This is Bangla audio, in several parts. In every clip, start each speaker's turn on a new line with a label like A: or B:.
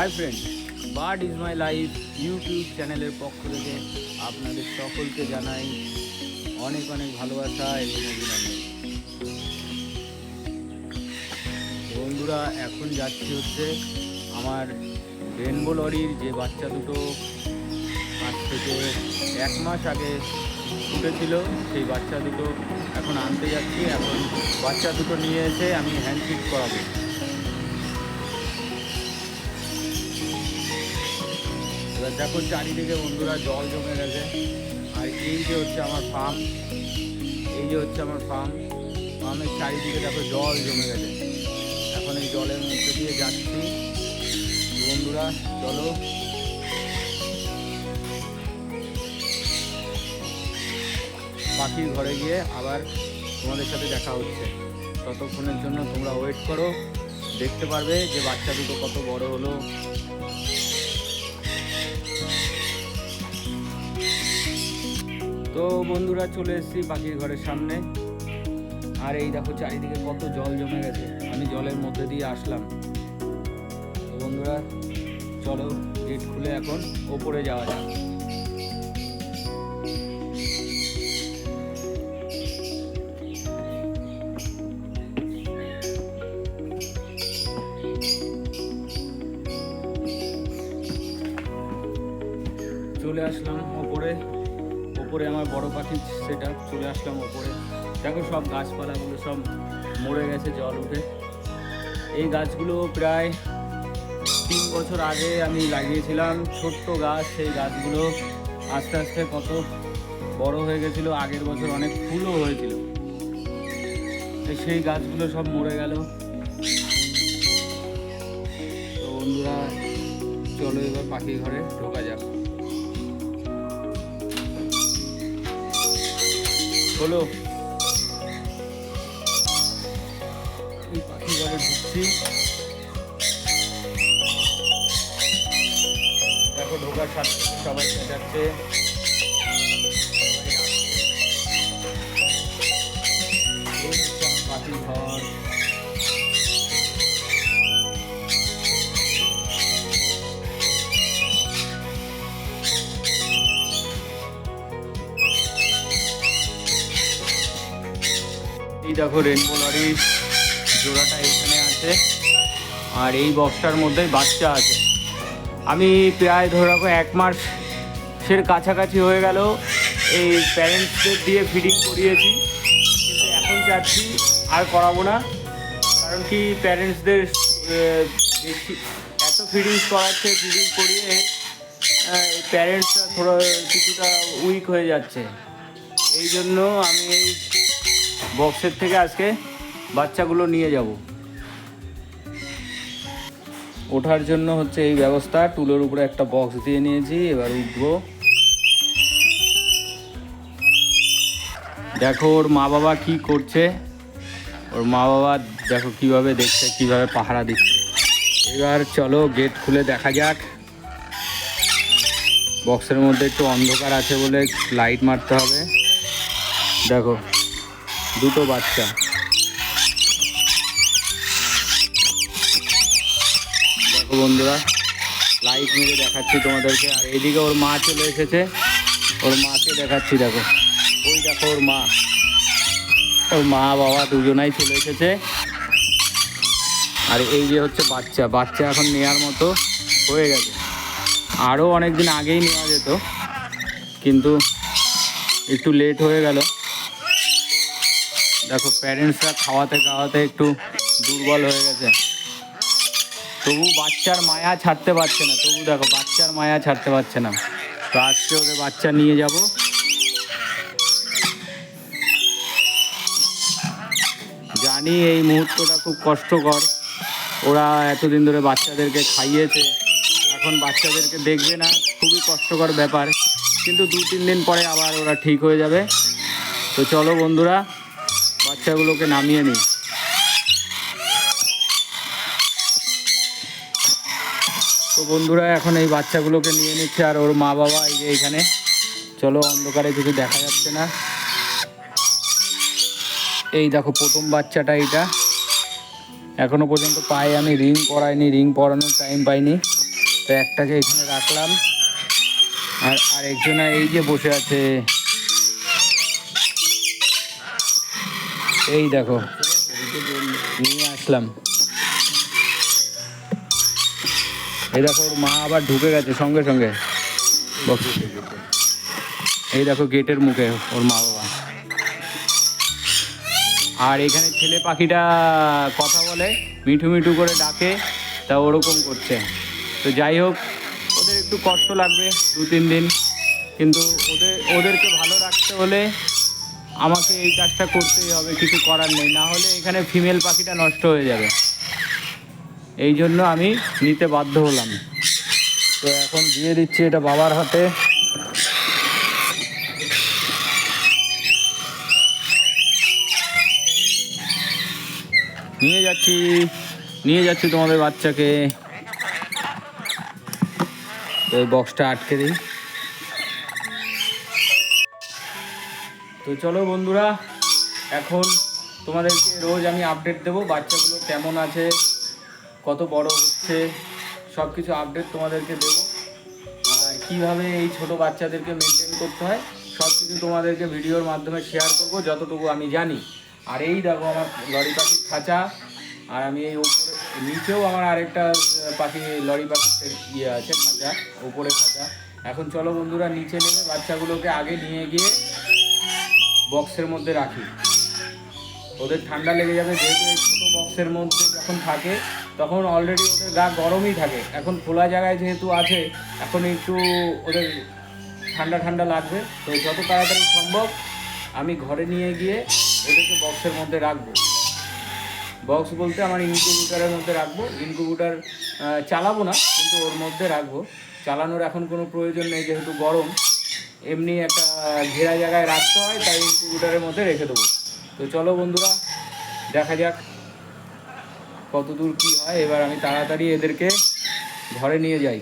A: Hi friend bird is my life YouTube চ্যানেলের পক্ষ থেকে আপনাদের সকলকে জানাই অনেক অনেক ভালোবাসা এবং অভিনন্দন। বন্ধুরা, এখন যাচ্ছি হচ্ছে আমার রেনবো লরির যে বাচ্চা দুটো আজ থেকে এক মাস আগে ফুটেছিল সেই বাচ্চা দুটো এখন আনতে যাচ্ছি। এখন বাচ্চা দুটো নিয়ে এসে আমি হ্যান্ড ফিট করাবো। দেখো চারিদিকে বন্ধুরা জল জমে গেছে। আর এই যে হচ্ছে আমার ফার্ম এই যে হচ্ছে আমার ফার্ম ফার্মের চারিদিকে দেখো জল জমে গেছে। এখন এই জলের মধ্যে দিয়ে যাচ্ছি। বন্ধুরা, চলো। পাখির ঘরে গিয়ে আবার তোমাদের সাথে দেখা হচ্ছে। ততক্ষণের জন্য তোমরা ওয়েট করো। দেখতে পারবে যে বাচ্চা দুটো কত বড় হলো। তো বন্ধুরা চলে এসেছি পাখির ঘরের সামনে। আর এই দেখো চারিদিকে কত জল জমে গেছে। আমি জলের মধ্যে দিয়ে আসলাম। তো বন্ধুরা, চলো গেট খুলে এখন ওপরে যাওয়া যাক। চলে আসলাম ওপরে। ওপরে আমার বড় পাখি সেটা চলে আসলাম ওপরে দেখো সব গাছপালাগুলো সব মরে গেছে, জল উঠে। এই গাছগুলো প্রায় তিন বছর আগে আমি লাগিয়েছিলাম, ছোট্ট গাছ। সেই গাছগুলো আস্তে আস্তে কত বড় হয়ে গেছিল, আগের বছর অনেক ফুলও হয়েছিল। সেই গাছগুলো সব মরে গেল। তো বন্ধুরা, চলো এবার পাখি ঘরে ঢোকা যাক। হলো দেখো ঢোকার সাথে সবাই চেঁচাচ্ছে। দেখো রেনবো লরির জোড়াটা এখানে আছে। আর এই বক্সটার মধ্যে বাচ্চা আছে। আমি প্রায় ধরে রাখো এক মাসের কাছাকাছি হয়ে গেল। এই প্যারেন্টসদের দিয়ে ফিডিং করিয়েছি। কিন্তু এখন চাচ্ছি আর করাবো না। কারণ কি প্যারেন্টসদের বেশি, এত ফিডিংস করাচ্ছে ফিডিং করিয়ে প্যারেন্টসরা থোড়া কিছুটা উইক হয়ে যাচ্ছে। এই জন্য আমি এই বক্সের থেকে আজকে বাচ্চাগুলো নিয়ে যাব। ওঠার জন্য হচ্ছে এই ব্যবস্থা, টুলের উপরে একটা বক্স দিয়ে নিয়েছি, এবার উঠবো। দেখো ওর মা বাবা কি করছে। ওর মা বাবা দেখো কীভাবে দেখছে, কীভাবে পাহারা দিচ্ছে। এবার চলো গেট খুলে দেখা যাক। বক্সের মধ্যে একটু অন্ধকার আছে বলে লাইট মারতে হবে। দেখো। দুটো বাচ্চা। দেখো বন্ধুরা লাইট মেরে দেখাচ্ছি তোমাদেরকে। আর এইদিকে ওর মা চলে এসেছে। ওর মাকে দেখাচ্ছি দেখো। ওই দেখো ওর মা। ওর মা বাবা দুজনাই চলে এসেছে। আর এই যে হচ্ছে বাচ্চা। বাচ্চা এখন নেওয়ার মতো হয়ে গেছে। আরও অনেক দিন আগেই নেওয়া যেত। কিন্তু একটু লেট হয়ে গেল। দেখো প্যারেন্টসরা খাওয়াতে খাওয়াতে একটু দুর্বল হয়ে গেছে। তবু বাচ্চার মায়া ছাড়তে পারছে না। তবু দেখো, বাচ্চার মায়া ছাড়তে পারছে না। তো আজকে ওদের বাচ্চা নিয়ে যাব। জানি এই মুহূর্তটা খুব কষ্টকর। ওরা এতদিন ধরে বাচ্চাদেরকে খাইয়েছে। এখন বাচ্চাদেরকে দেখবে না, খুবই কষ্টকর ব্যাপার। কিন্তু দু তিন দিন পরে আবার ওরা ঠিক হয়ে যাবে। তো চলো বন্ধুরা বাচ্চাগুলোকে নামিয়ে নিই। তো বন্ধুরা, এখন এই বাচ্চাগুলোকে নিয়ে নিচ্ছে আর ওর মা বাবা এই যে এখানে চলো, অন্ধকারে কিছু দেখা যাচ্ছে না। এই দেখো, প্রথম বাচ্চাটা এইটা। এখনও পর্যন্ত পায়ে আমি রিং পরাইনি, রিং পরানোর টাইম পাইনি। তো একটাকে এখানে রাখলাম। আর আর আরেকজনা এই যে বসে আছে। এই দেখো, নিয়ে আসলাম। এই দেখো, ওর মা আবার ঢুকে গেছে সঙ্গে সঙ্গে। এই দেখো, গেটের মুখে ওর মা বাবা। আর এখানে ছেলে পাখিটা কথা বলে, মিঠু মিঠু করে ডাকে, তা ওরকম করছে। তো যাই হোক, ওদের একটু কষ্ট লাগবে দু তিন দিন। কিন্তু ওদের, ওদেরকে ভালো রাখতে হলে আমাকে এই কাজটা করতেই হবে, কিছু করার নেই। না হলে এখানে ফিমেল পাখিটা নষ্ট হয়ে যাবে। এই জন্য আমি নিতে বাধ্য হলাম। তো এখন দিয়ে দিচ্ছি এটা বাবার হাতে। নিয়ে যাচ্ছি। নিয়ে যাচ্ছি তোমাদের বাচ্চাকে। এই বক্সটা আটকে দিই। তো চলো বন্ধুরা, এখন তোমাদেরকে রোজ আমি আপডেট দেবো, বাচ্চাগুলো কেমন আছে, কত বড় হচ্ছে সব কিছু আপডেট তোমাদেরকে দেবো। আর কীভাবে এই ছোট বাচ্চাদেরকে মেনটেন করতে হয় সব কিছু তোমাদেরকে ভিডিওর মাধ্যমে শেয়ার করব, যতটুকু আমি জানি। আর এই দেখো আমার লরি পাখির খাঁচা, আর আমি এই উপরে নিচেও আমার আরেকটা পাখি, লরি পাখির ইয়ে আছে, খাঁচা উপরে খাঁচা। এখন চলো বন্ধুরা, নিচে নেমে বাচ্চাগুলোকে আগে নিয়ে গিয়ে বক্সের মধ্যে রাখি। ওদের ঠান্ডা লেগে যাবে, যেহেতু এই ছোটো বক্সের মধ্যে যখন থাকে, তখন অলরেডি ওদের গা গরমই থাকে। এখন খোলা জায়গায় যেহেতু আছে, এখন একটু ওদের ঠান্ডা ঠান্ডা লাগবে। তো যত তাড়াতাড়ি সম্ভব, আমি ঘরে নিয়ে গিয়ে ওদেরকে বক্সের মধ্যে রাখব। বক্স বলতে আমার ইনকিউবেটারের মধ্যে রাখব। ইনকিউবেটার চালাবো না, কিন্তু ওর মধ্যে রাখব। চালানোর এখন কোনো প্রয়োজন নেই, যেহেতু গরম। এমনি একটা ঘেরা জায়গায় রাখতে হয়, তাই ইনকিউবেটারের মধ্যে রেখে দেবো। তো চলো বন্ধুরা, দেখা যাক কত দূর কী হয়। এবার আমি তাড়াতাড়ি এদেরকে ঘরে নিয়ে যাই।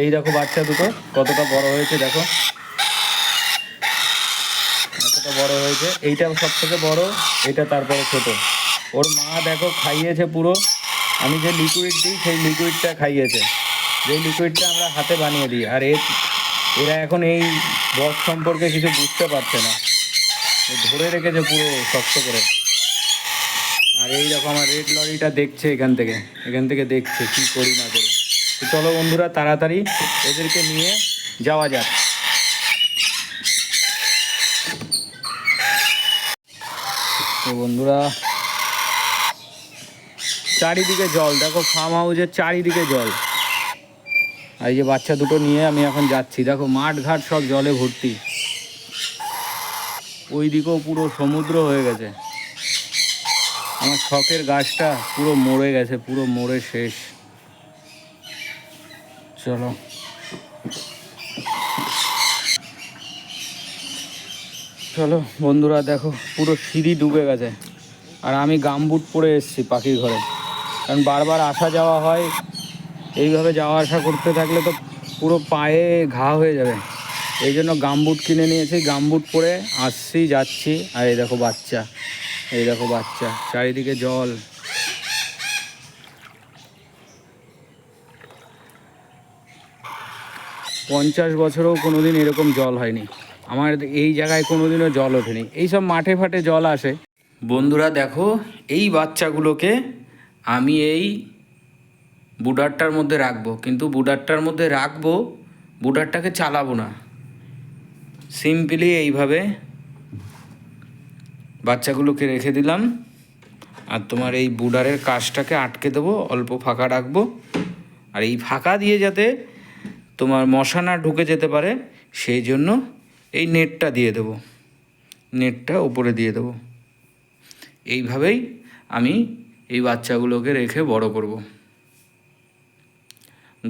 A: এই দেখো বাচ্চা দুটো, কতটা বড় হয়েছে দেখো। এতটা বড় হয়েছে, এইটা সব থেকে বড়, এটা তারপরে ছোট। ওর মা দেখো খাইয়েছে পুরো। আমি যে লিকুইড দিই, সেই লিকুইডটা খাইয়েছে। যেই লিকুইডটা আমরা হাতে বানিয়ে দিই। আর এর এরা এখন এই বক্স সম্পর্কে কিছু বুঝতে পারছে না। ধরে রেখেছে পুরো শক্ত করে। আর এই রকম আমার রেড লরিটা দেখছে এখান থেকে। এখান থেকে দেখছে কি করি না করি। তো চলো বন্ধুরা, তাড়াতাড়ি এদেরকে নিয়ে যাওয়া যাক। তো বন্ধুরা, চারিদিকে জল। দেখো ফার্ম হাউসের চারিদিকে জল। এই যে বাচ্চা দুটো নিয়ে আমি এখন যাচ্ছি। দেখো মাঠ ঘাট সব জলে ভর্তি। ওই দিকেও পুরো সমুদ্র হয়ে গেছে। আমার শখের গাছটা পুরো মরে গেছে, পুরো মরে শেষ। চলো। চলো বন্ধুরা, দেখো পুরো সিঁড়ি ডুবে গেছে। আর আমি গামবুট পরে এসেছি পাখির ঘরে। কারণ বারবার আসা যাওয়া হয় এইভাবে যাওয়া আসা করতে থাকলে তো পুরো পায়ে ঘা হয়ে যাবে। এই জন্য গামবুট কিনে নিয়েছি গামবুট পরে আসছি, যাচ্ছি। আর এই দেখো বাচ্চা, এই দেখো বাচ্চা, চারিদিকে জল। পঞ্চাশ বছরেও কোনোদিন এরকম জল হয়নি। আমার এই জায়গায় কোনোদিনও জল ওঠেনি। এইসব মাঠে ফাটে জল আসে। বন্ধুরা দেখো, এই বাচ্চাগুলোকে আমি এই বুডারটার মধ্যে রাখব। কিন্তু বুডারটার মধ্যে রাখব, বুডারটাকে চালাবো না। সিম্পলি এইভাবে বাচ্চাগুলোকে রেখে দিলাম। আর তোমার এই বুডারের কাজটাকে আটকে দেবো, অল্প ফাঁকা রাখব। আর এই ফাঁকা দিয়ে যাতে তোমার মশা না ঢুকে যেতে পারে, সেই জন্য এই নেটটা দিয়ে দেবো। নেটটা ওপরে দিয়ে দেবো। এইভাবেই আমি এই বাচ্চাগুলোকে রেখে বড় করব।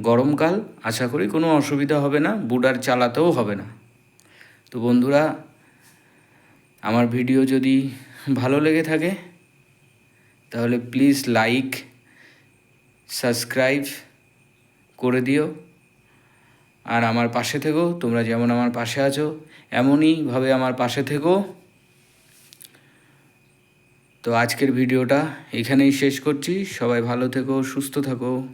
A: গরমকাল আশা করি কোনো অসুবিধা হবে না বুডার চালাতেও হবে না। তো বন্ধুরা, আমার ভিডিও যদি ভালো লেগে থাকে, তাহলে প্লিজ লাইক, সাবস্ক্রাইব করে দিও। আর আমার পাশে থেকো, তোমরা যেমন আমার পাশে আছো এমনইভাবে আমার পাশে থেকো। তো আজকের ভিডিওটা এখানেই শেষ করছি। সবাই ভালো থেকো, সুস্থ থাকো।